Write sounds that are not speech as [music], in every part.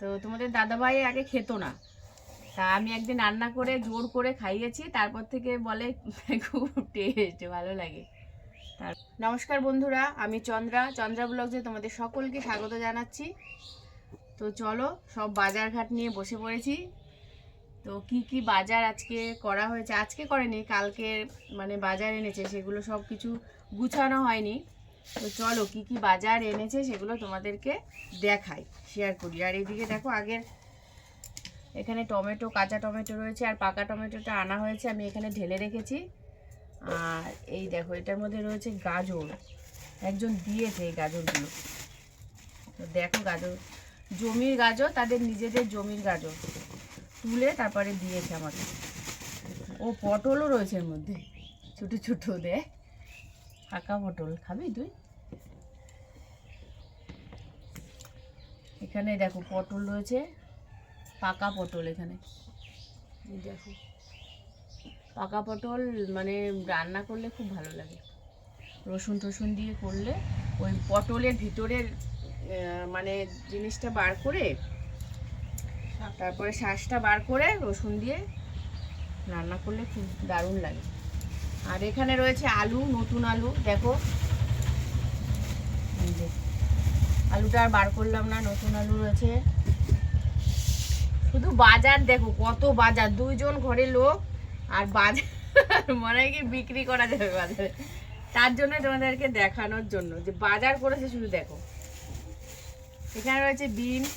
তো তোমাদের দাদাভাই আগে খেতো না। তা আমি একদিন রান্না করে, জোর করে খাইয়েছি, তারপর থেকে বলে খুব টেস্ট ভালো লাগে। নমস্কার বন্ধুরা, আমি চন্দ্রা। চন্দ্রা ব্লগসে তোমাদের সকলকে স্বাগত জানাচ্ছি। তো চলো, সব বাজার ঘাট নিয়ে বসে পড়েছি। তো কি কি বাজার আজকে করা হয়েছে? আজকে করেনি, কালকে মানে বাজার এনেছে, সেগুলো সব কিছু গুছানো হয়নি। তো চলো কি কি বাজার এনেছে সেগুলো তোমাদেরকে দেখাই শেয়ার করি। আর এদিকে দেখো আগের এখানে টমেটো, কাঁচা টমেটো রয়েছে আর পাকা টমেটোটা আনা হয়েছে, আমি এখানে ঢেলে রেখেছি। আর এই দেখো, এটার মধ্যে রয়েছে গাজর। একজন দিয়েছে এই গাজরগুলো। তো দেখো গাজর, জমির গাজর, তাদের নিজেদের জমির গাজর। তুলে তারপরে দিয়েছে আমাকে। ও পটলও রয়েছে এর মধ্যে, ছোটো ছোটো দে পাকা পটল খাবি তুই? এখানে দেখো পটল রয়েছে, পাকা পটল এখানে। দেখো। পাকা পটল মানে রান্না করলে খুব ভালো লাগে। রসুন টসুন দিয়ে করলে ওই পটলের ভিতরের মানে জিনিসটা বার করে, তারপরে শাঁসটা বার করে রসুন দিয়ে রান্না করলে খুব দারুণ লাগে। আর এখানে রয়েছে আলু, নতুন আলু, দেখো। আলুটা আর বার করলাম না, নতুন আলু রয়েছে। শুধু বাজার দেখো, কত বাজার, দুইজন ঘরে লোক, আর বাজার, মনে হয় কি বিক্রি করা যাবে বাজারে। তার জন্য তোমাদেরকে দেখানোর জন্য, যে বাজার করেছে শুধু দেখো। এখানে রয়েছে বিনস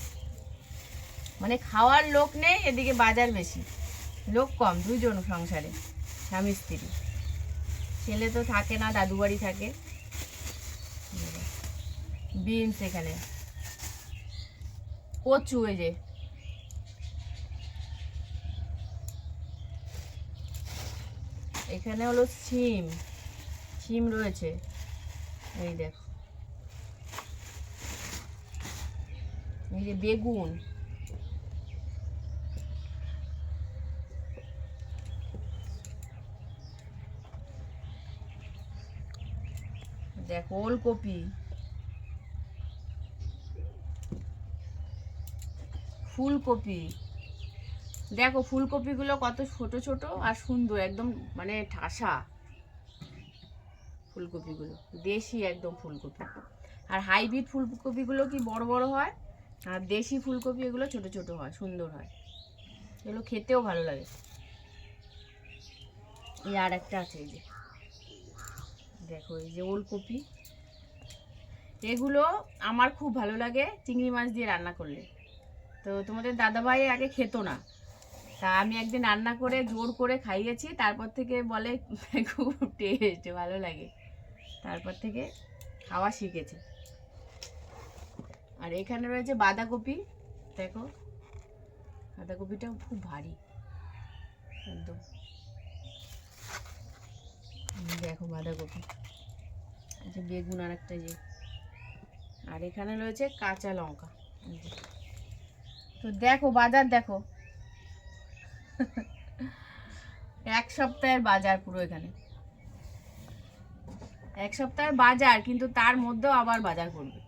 মানে খাওয়ার লোক নেই, এদিকে বাজার বেশি। লোক কম দুজন সংসারে, স্বামী, স্ত্রী। ছেলে তো থাকে না, দাদু বাড়ি থাকে। বিনস এখানে। কচু এই যে। এখানে হলো সিম সিম রয়েছে। এই দেখো। এই যে বেগুন। দেখো, ওলকপি। ফুলকপি। দেখো, ফুলকপিগুলো কত ছোট ছোট আর সুন্দর, একদম মানে ঠাসা। ফুলকপিগুলো, দেশি একদম ফুলকপি। আর হাইব্রিড ফুলকপিগুলো কি বড় বড় হয়? আর দেশি ফুলকপি এগুলো ছোট ছোট হয়, সুন্দর হয়। এগুলো খেতেও ভালো লাগে। এই আর একটা আছে এই যে। দেখো, এই যে ওলকপি। এগুলো আমার খুব ভালো লাগে চিংড়ি মাছ দিয়ে রান্না করলে। তো তোমাদের দাদাভাই আগে খেতো না। তা আমি একদিন রান্না করে, জোর করে খাইয়েছি, তারপর থেকে বলে [laughs] খুব টেস্ট ভালো লাগে। তারপর থেকে খাওয়া শিখেছে। আর এখানে রয়েছে বাঁধাকপি, দেখো। বাঁধাকপিটাও খুব ভারী। একদম। দেখো বাঁধাকপি। আচ্ছা বেগুন আর একটা যে। আর এখানে রয়েছে কাঁচা লঙ্কা। তো দেখো বাজার দেখো। এক সপ্তাহের বাজার পুরো এখানে। এক সপ্তাহের বাজার, কিন্তু তার মধ্যেও আবার বাজার করবে।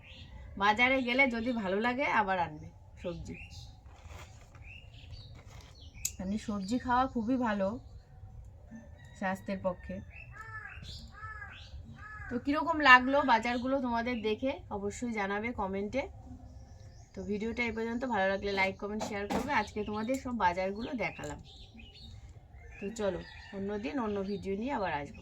বাজারে গেলে যদি ভালো লাগে আবার আনবে সবজি। মানে সবজি খাওয়া খুবই ভালো স্বাস্থ্যের পক্ষে। তো কীরকম লাগল বাজারগুলো তোমাদের দেখে অবশ্যই জানাবে কমেন্টে। তো ভিডিওটা এ পর্যন্ত, ভালো লাগলে লাইক কমেন্ট শেয়ার করবে। আজকে তোমাদের সব বাজারগুলো দেখালাম। তো চলো অন্য দিন অন্য ভিডিও নিয়ে আবার আসব।